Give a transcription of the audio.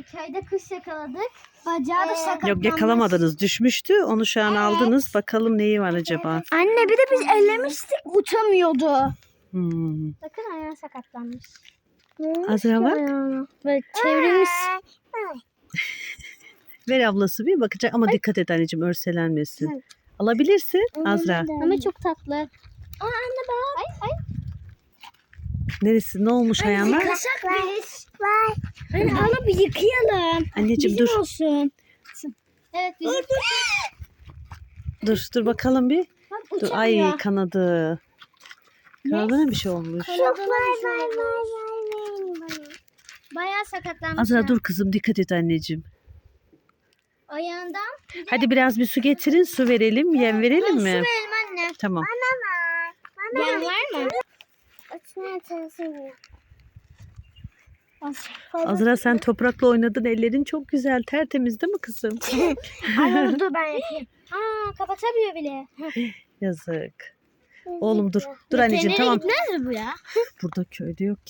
Ee, köyde kuş yakaladık. Bacağı da Ee, sakatlanmış. Yok yakalamadınız düşmüştü. Onu şu an aldınız. Bakalım neyi var acaba? Anne bir de biz ellemiştik uçamıyordu. Hmm. Bakın ayağı sakatlanmış. Azra bak. Böyle çevrimiz. Ver ablası bir bakacak ama dikkat et anneciğim örselenmesin. Alabilirsin Azra. Ama çok tatlı. Aa anne bak. Ay ay. Neresi ne olmuş ayağına? Kasak biz. Anne onu bir yıkayalım. Anneciğim Bizim dur. olsun. Evet bizim. Dur dur bakalım bir. Bak Dur ay kanadı. Kanadına bir şey olmuş. Çok var var var Bayağı sakatlanmış. Azra dur kızım dikkat et anneciğim. Ayağından. Hadi biraz bir su getirin su verelim yem verelim mi? Benim anne. Tamam. Yem var mı? Azra sen toprakla oynadın ellerin çok güzel tertemiz değil mi kızım? Anne dur ben yapayım. Aa kapatamıyor bile. Yazık. Oğlum dur. Dur anneciğim tamam. gitmez mi bu ya? Burada köyde yok ki